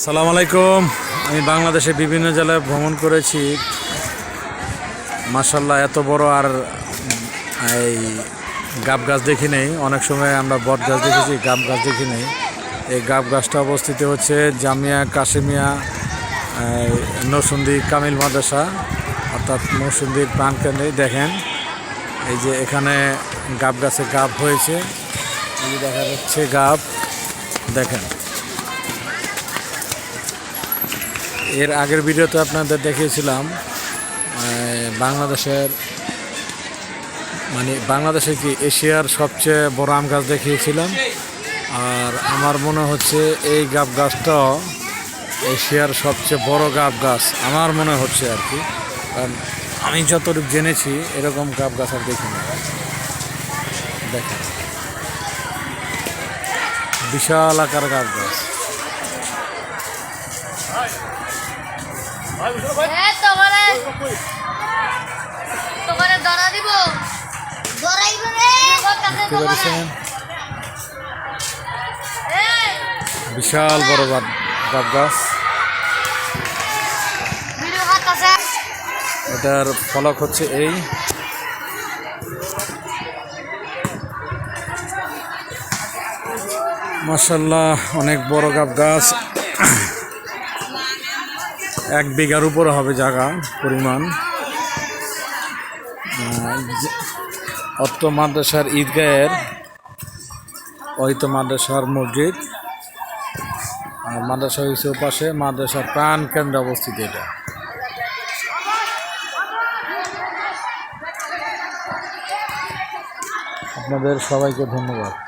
আসসালামু আলাইকুম। আমি বাংলাদেশে বিভিন্ন জেলায় ভ্রমণ করেছি। মাসাল্লাহ এত বড় আর এই গাব গাছ দেখি নেই। অনেক সময় আমরা বট গাছ দেখেছি গাব গাছ দেখি নেই। এই গাব গাছটা অবস্থিত হচ্ছে জামিয়া কাশিমিয়া এই, নরসুন্দি কামিল মাদ্রাসা অর্থাৎ নরসুন্দির প্রাণকেন্দ্রে দেখেন এই যে এখানে গাব গাছে গাব হয়েছে। দেখা যাচ্ছে গাব। দেখেন। এর আগের ভিডিওতে আপনাদের দেখিয়েছিলাম বাংলাদেশের মানে বাংলাদেশে কি এশিয়ার সবচেয়ে বড় আম গাছ দেখিয়েছিলাম, আর আমার মনে হচ্ছে এই গাব গাছটাও এশিয়ার সবচেয়ে বড় গাব গাছ, আমার মনে হচ্ছে আর কি। কারণ আমি যতটুকু জেনেছি, এরকম গাব গাছ আর দেখি না দেখেন। বিশাল আকার গাব গাছ। হ্যাঁ তোমারে তোমারে ধরা দিব। ধরাইব রে। দেখতে পেরেছেন এই। বিশাল বড় গাব গাব গাছ। এটার ফলক হচ্ছে এই। মাসাল্লাহ অনেক বড় গাব গাছ। এক বিঘার উপরে হবে জায়গা, পরিমাণ। অত্র মাদ্রাসার ঈদগাহের ওইতো মাদ্রাসার মসজিদ। আর মাদ্রাসা হয়েছে পাশে মাদ্রাসার প্রাণ কেন্দ্রে অবস্থিত এটা। আপনাদের সবাইকে ধন্যবাদ।